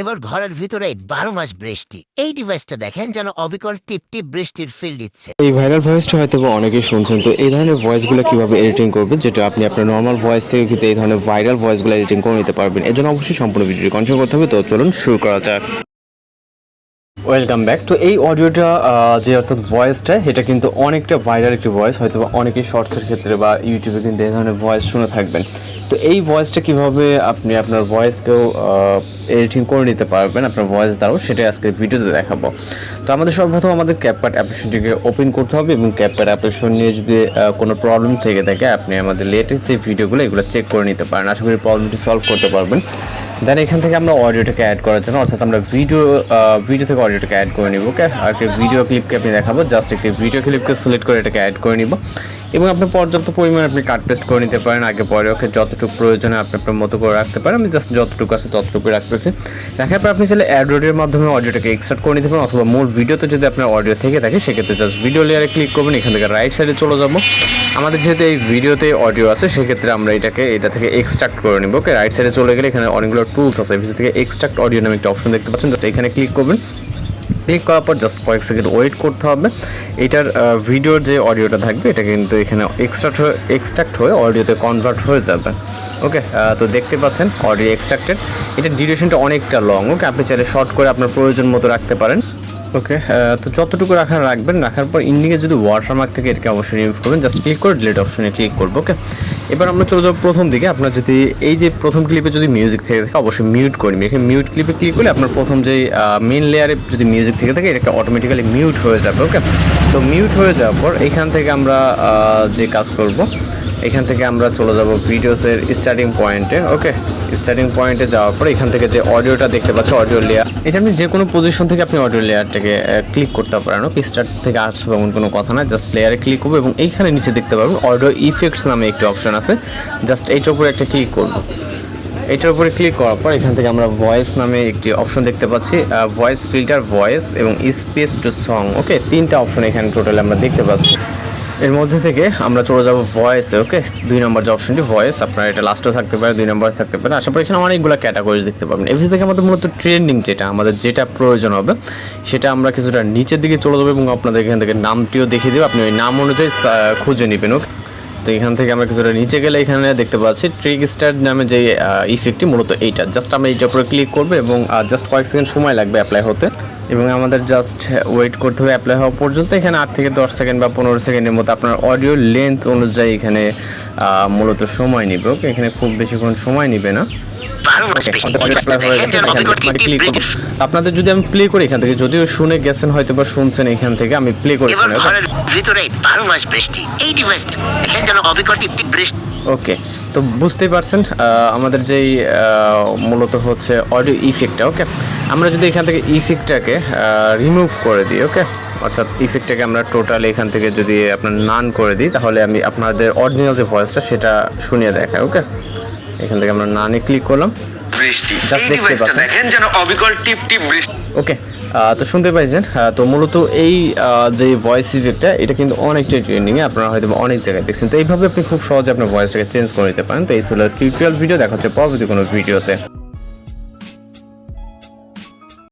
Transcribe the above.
এবার ঘরের ভিতরে বারো মাস বৃষ্টি। এই ডিভাইসটা দেখেন যেন অবিকল টিপ টিপ বৃষ্টির ফিল দিচ্ছে। এই ভাইরাল ভয়েসটা হয়তো বা অনেকেই শুনছেন তো এই ধরনের ভয়েসগুলো কীভাবে এডিটিং করবেন যেটা আপনি আপনার নর্মাল ভয়েস থেকে কিন্তু এই ধরনের ভাইরাল ভয়েসগুলো এডিটিং করে নিতে পারবেন। এর জন্য অবশ্যই সম্পূর্ণ ভিডিওটি কন্ট্রোল করতে হবে তো চলুন শুরু করা যাক। ওয়েলকাম ব্যাক তো এই অডিওটা যে অর্থাৎ ভয়েসটা এটা কিন্তু অনেকটা ভাইরাল একটি ভয়েস হয়তো বা অনেকেই শর্টসের ক্ষেত্রে বা ইউটিউবে কিন্তু এই ধরনের ভয়েস শুনে থাকবেন। তো এই ভয়েসটা কীভাবে আপনি আপনার ভয়েসকেও এডিটিং করে নিতে পারবেন, আপনার ভয়েস দ্বারাও, সেটাই আজকে ভিডিওতে দেখাবো। তো আমাদের সর্বপ্রথম আমাদের ক্যাপকাট অ্যাপ্লিকেশনটিকে ওপেন করতে হবে এবং ক্যাপকাট অ্যাপ্লিকেশন নিয়ে যদি কোনো প্রবলেম থেকে থাকে, আপনি আমাদের লেটেস্ট যে ভিডিওগুলো এগুলো চেক করে নিতে পারেন। আশা করি প্রবলেমটি সলভ করতে পারবেন। দেন এখান থেকে আমরা অডিওটাকে অ্যাড করার জন্য, অর্থাৎ আমরা ভিডিও ভিডিও থেকে অডিওটাকে অ্যাড করে নিব ওকে আর একটা ভিডিও ক্লিপকে আপনি দেখাবো জাস্ট একটি ভিডিও ক্লিপকে সিলেক্ট করে এটাকে অ্যাড করে নিব। এবং আপনি পর্যাপ্ত পরিমাণে আপনি কাট পেস্ট করে নিতে পারেন, আগে পরে ওকে যতটুকু প্রয়োজনে আপনি আপনার মতো করে রাখতে পারেন, আমি জাস্ট যতটুকু আছে ততটুকু রাখতেছি। রাখার পর আপনি চাইলে অ্যাড্রয়েডের মাধ্যমে অডিওটাকে এক্সট্রাক্ট করে নিতে পারেন, অথবা মূল ভিডিওতে যদি আপনার অডিও থেকে থাকে, সেক্ষেত্রে জাস্ট ভিডিও লেয়ারে ক্লিক করবেন, এখান থেকে রাইট সাইডে চলে যাব। আমাদের যেহেতু এই ভিডিওতে অডিও আছে, সেক্ষেত্রে আমরা এটাকে, এটা থেকে এক্সট্রাক্ট করে নিব ওকে রাইট সাইডে চলে গেলে এখানে অনেকগুলো টুলস আছে। ভিতর থেকে এক্সট্রাক্ট অডিও নামে একটা অপশন দেখতে পাচ্ছেন। জাস্ট এখানে ক্লিক করবেন। ক্লিক করার পর জাস্ট কয়েক সেকেন্ড ওয়েট করতে হবে। এটার ভিডিওর যে অডিওটা থাকবে, এটা কিন্তু এখানে এক্সট্রাক্ট হয়ে এক্সট্রাক্ট হয়ে অডিওতে কনভার্ট হয়ে যাবে। ওকে তো দেখতে পাচ্ছেন অডিও এক্সট্রাক্টেড এটার ডিউরেশনটা অনেকটা লং ওকে আপনি চাইলে শর্ট করে আপনার প্রয়োজন মতো রাখতে পারেন। ওকে তো যতটুকু রাখার রাখবেন, রাখার পর ইন্ডিকে যদি ওয়াটারমার্ক থেকে এটাকে অবশ্যই রিমুভ করবেন জাস্ট ক্লিক করে ডিলিট অপশনে ক্লিক করব ওকে এবার আমরা চলে যাব প্রথম দিকে। আপনার যদি এই যে প্রথম ক্লিপে যদি মিউজিক থেকে থাকে, অবশ্যই মিউট করে এখানে মিউট ক্লিপে ক্লিক করলে আপনার প্রথম যে মেন লেয়ারে যদি মিউজিক থেকে থাকে, এটাকে অটোমেটিক্যালি মিউট হয়ে যাবে ওকে তো মিউট হয়ে যাওয়ার পর এখান থেকে আমরা যে কাজ করব, এখান থেকে আমরা চলে যাব ভিডিওসের স্টার্টিং পয়েন্টে ওকে স্টার্টিং পয়েন্টে যাওয়ার পর এখান থেকে যে অডিওটা দেখতে পাচ্ছ অডিও লেয়ার এটা আপনি যে কোনো পজিশন থেকে আপনি অডিও লেয়ারটাকে ক্লিক করতে পারেন। ওকে স্টার্ট থেকে আসবে এমন কোনো কথা না জাস্ট প্লেয়ারে ক্লিক করব এবং এইখানে নিচে দেখতে পারবেন অডিও ইফেক্টস নামে একটি অপশন আছে। জাস্ট এইটার উপরে একটা ক্লিক করব। এটার উপরে ক্লিক করার পর এখান থেকে আমরা ভয়েস নামে একটি অপশন দেখতে পাচ্ছি। ভয়েস ফিল্টার ভয়েস এবং স্পেস টু সং ওকে তিনটা অপশন এখানে টোটাল আমরা দেখতে পাচ্ছি। এর মধ্যে থেকে আমরা চলে যাব ভয়েসে ওকে দুই নম্বর যে অপশনটি ভয়েস আপনার এটা লাস্টও থাকতে পারে, দুই নম্বর থাকতে পারে। আশা করি এখানে অনেকগুলো ক্যাটাগরিজ দেখতে পাবেন। ভিতর থেকে আমাদের মূলত ট্রেন্ডিং যেটা, আমাদের যেটা প্রয়োজন হবে, সেটা আমরা কিছুটা নিচের দিকে চলে যাব এবং আপনাদের এখান থেকে নামটিও দেখিয়ে দেবো। আপনি ওই নাম অনুযায়ী খুঁজে নেবেন ওকে তো এখান থেকে আমরা কিছুটা নিচে গেলে এখানে দেখতে পাচ্ছি ট্রিক স্টার নামে যে ইফেক্টটি মূলত এইটা। জাস্ট আমরা এইটার উপরে ক্লিক করব এবং জাস্ট কয়েক সেকেন্ড সময় লাগবে অ্যাপ্লাই হতে। এবং আমাদের জাস্ট ওয়েট করতে হবে অ্যাপ্লাই হওয়া পর্যন্ত। এখানে আট থেকে দশ সেকেন্ড বা পনেরো সেকেন্ডের মতো আপনার অডিও লেন্থ অনুযায়ী এখানে মূলত সময় নিবে ওকে এখানে খুব বেশিক্ষণ সময় নিবে না। আপনাদের যদি আমি প্লে করি এখান থেকে যদিও শুনে গেছেন হয়তো বা শুনছেন এখান থেকে আমি প্লে করে ভিতরে বারো মাস এই বৃষ্টি। ওকে তো বুঝতেই পারছেন আমাদের যেই মূলত হচ্ছে অডিও ইফেক্টটা ওকে আমরা যদি এখান থেকে ইফেক্টটাকে রিমুভ করে দিই ওকে অর্থাৎ ইফেক্টটাকে আমরা টোটাল এখান থেকে যদি আপনার নান করে দিই তাহলে আমি আপনাদের অরিজিনাল যে ভয়েসটা সেটা শুনিয়ে দেখাই ওকে এখান থেকে আমরা নানে ক্লিক করলাম। বৃষ্টি। এই ডিভাইসটা। দেখেন যেন অবিকল টিপ টিপ বৃষ্টি। ওকে তো শুনতে পাইছেন তো মূলত এই যে ভয়েস ইফেক্টটা এটা কিন্তু অনেকটাই ট্রেন্ডিংয়ে আপনারা হয়তো অনেক জায়গায় দেখছেন। তো এইভাবে আপনি খুব সহজে আপনার ভয়েসটাকে চেঞ্জ করে নিতে পারেন। তো এই ছিল টিউটোরিয়াল ভিডিও দেখা হচ্ছে পরবর্তী কোনো ভিডিওতে